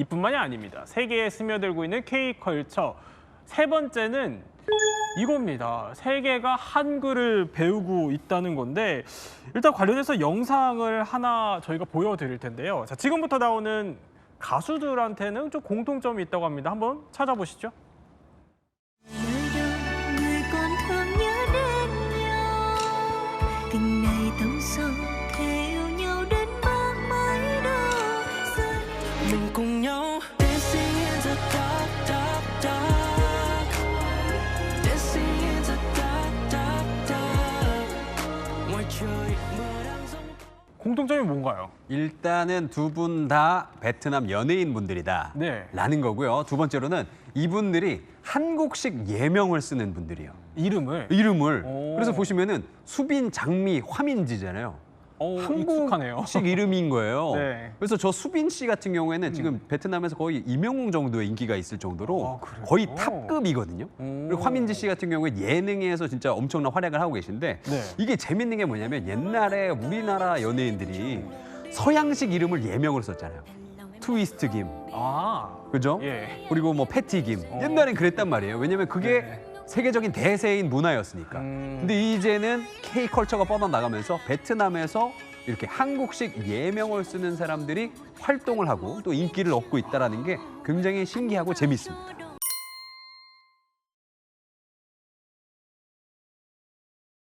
이뿐만이 아닙니다. 세계에 스며들고 있는 K컬처. 세 번째는 이겁니다. 세계가 한글을 배우고 있다는 건데 일단 관련해서 영상을 하나 저희가 보여드릴 텐데요. 자, 지금부터 나오는 가수들한테는 좀 공통점이 있다고 합니다. 한번 찾아보시죠. 공통점이 뭔가요? 일단은 두 분 다 베트남 연예인 분들이다. 네. 라는 거고요. 두 번째로는 이분들이 한국식 예명을 쓰는 분들이에요. 이름을 이름을. 오. 그래서 보시면은 수빈, 장미, 화민지잖아요. 어, 익숙하네요. 한국식 이름인 거예요. 네. 그래서 저 수빈 씨 같은 경우에는 지금 베트남에서 거의 이명웅 정도의 인기가 있을 정도로 아, 그래요? 거의 탑급이거든요. 오. 그리고 화민지 씨 같은 경우에 예능에서 진짜 엄청난 활약을 하고 계신데 네. 이게 재밌는 게 뭐냐면 옛날에 우리나라 연예인들이 서양식 이름을 예명으로 썼잖아요. 트위스트 김, 아, 그죠? 예. 그리고 뭐 패티 김. 옛날엔 그랬단 말이에요. 왜냐면 그게 네. 세계적인 대세인 문화였으니까. 음. 근데 이제는 K 컬처가 뻗어나가면서 베트남에서 이렇게 한국식 예명을 쓰는 사람들이 활동을 하고 또 인기를 얻고 있다라는 게 굉장히 신기하고 재밌습니다.